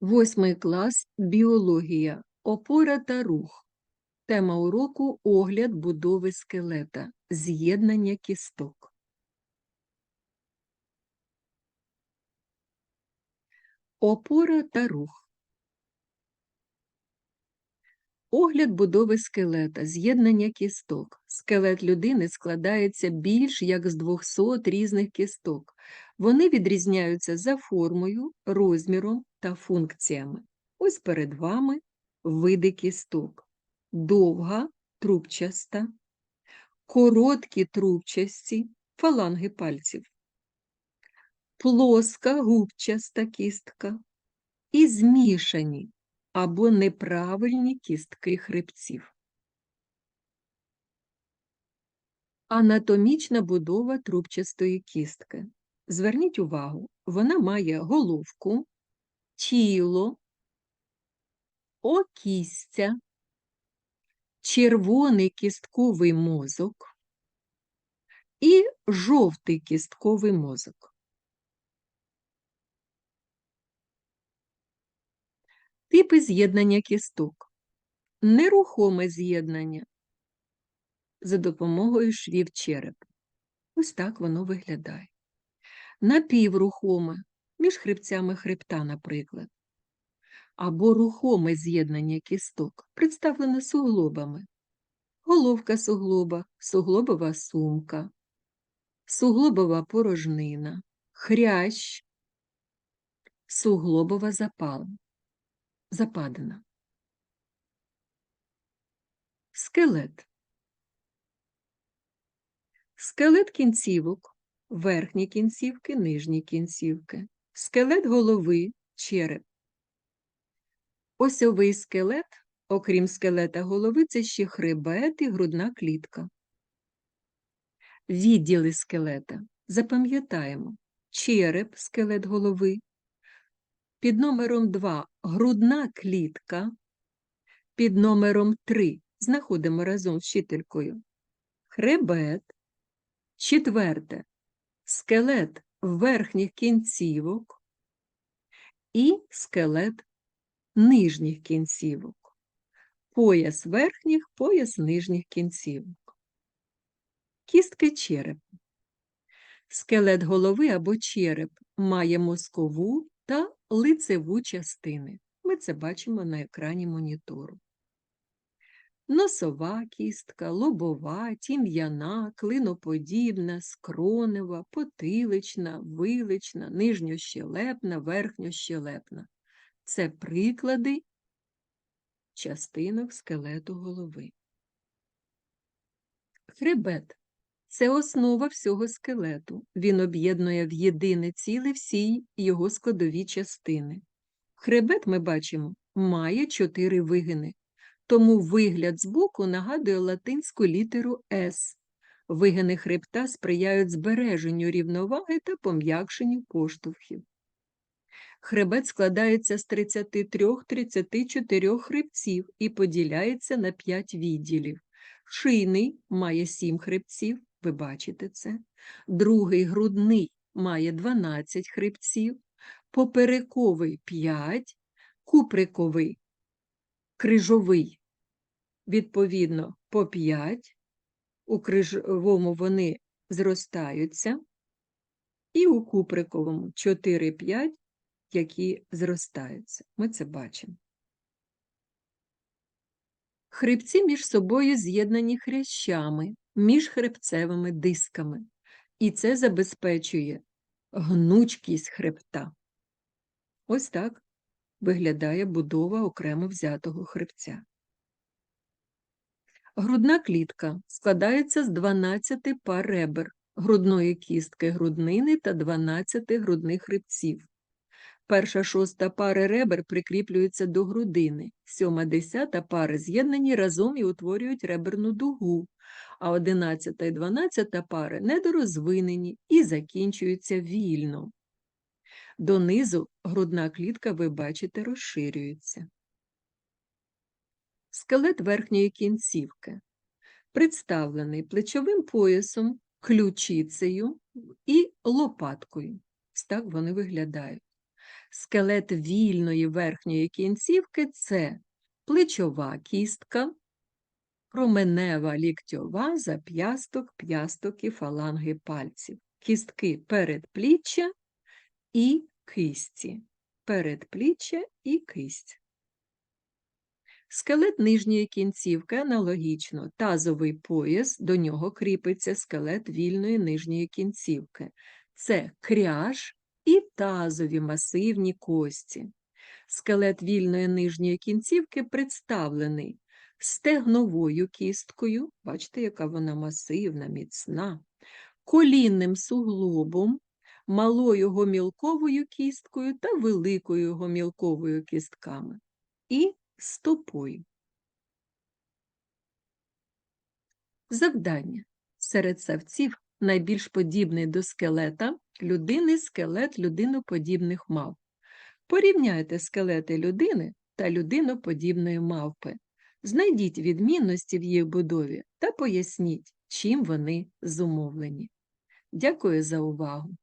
Восьмий клас біологія. Опора та рух. Тема уроку огляд будови скелета. З'єднання кісток. Опора та рух. Огляд будови скелета, з'єднання кісток. Скелет людини складається більш як з 200 різних кісток. Вони відрізняються за формою, розміром та функціями. Ось перед вами види кісток. Довга, трубчаста, короткі трубчасті, фаланги пальців, плоска губчаста кістка і змішані або неправильні кістки хребців. Анатомічна будова трубчастої кістки. Зверніть увагу, вона має головку, тіло, окістя, червоний кістковий мозок і жовтий кістковий мозок. Типи з'єднання кісток. Нерухоме з'єднання за допомогою швів черепа. Ось так воно виглядає. Напіврухоме між хребцями хребта, наприклад. Або рухоме з'єднання кісток, представлене суглобами. Головка суглоба, суглобова сумка, суглобова порожнина, хрящ, суглобова запала западина. Скелет. Скелет кінцівок, верхні кінцівки, нижні кінцівки, скелет голови, череп. Осьовий скелет, окрім скелета голови, це ще хребет і грудна клітка. Відділи скелета. Запам'ятаємо череп, скелет голови, під номером 2 грудна клітка. Під номером 3 знаходимо разом з вчителькою хребет. Четверте скелет верхніх кінцівок і скелет нижніх кінцівок. Пояс верхніх, пояс нижніх кінцівок. Кістки черепа. Скелет голови або череп має мозкову та лицеву частини. Ми це бачимо на екрані монітору. Носова кістка, лобова, тім'яна, клиноподібна, скронева, потилична, вилична, нижньощелепна, верхньощелепна. Це приклади частинок скелету голови. Хребет це основа всього скелету. Він об'єднує в єдине ціле всі його складові частини. Хребет, ми бачимо, має чотири вигини, тому вигляд збоку нагадує латинську літеру С. Вигини хребта сприяють збереженню рівноваги та пом'якшенню поштовхів. Хребет складається з 33-34 хребців і поділяється на 5 відділів. Шийний має 7 хребців, ви бачите це. Другий грудний має 12 хребців, поперековий 5, куприковий, крижовий, відповідно, по 5. У крижовому вони зростаються, і у куприковому 4-5, які зростаються. Ми це бачимо. Хребці між собою з'єднані хрящами, між хребцевими дисками, і це забезпечує гнучкість хребта. Ось так виглядає будова окремо взятого хребця. Грудна клітка складається з 12 пар ребер, грудної кістки груднини та 12 грудних хребців. Перша шоста пари ребер прикріплюються до грудини, сьома десята пари з'єднані разом і утворюють реберну дугу, а одинадцята і дванадцята пари недорозвинені і закінчуються вільно. Донизу грудна клітка, ви бачите, розширюється. Скелет верхньої кінцівки представлений плечовим поясом, ключицею і лопаткою. Так вони виглядають. Скелет вільної верхньої кінцівки це плечова кістка, променева ліктьова, зап'ясток, п'ясток і фаланги пальців, кістки передпліччя і кисті. Передпліччя і кисть. Скелет нижньої кінцівки аналогічно. Тазовий пояс, до нього кріпиться скелет вільної нижньої кінцівки. Це кряж і тазові масивні кості. Скелет вільної нижньої кінцівки представлений стегновою кісткою, бачите, яка вона масивна, міцна, колінним суглобом, малою гомілковою кісткою та великою гомілковою кістками і стопою. Завдання. Серед савців найбільш подібний до скелета людини скелет людиноподібних мавп. Порівняйте скелети людини та людиноподібної мавпи. Знайдіть відмінності в їх будові та поясніть, чим вони зумовлені. Дякую за увагу!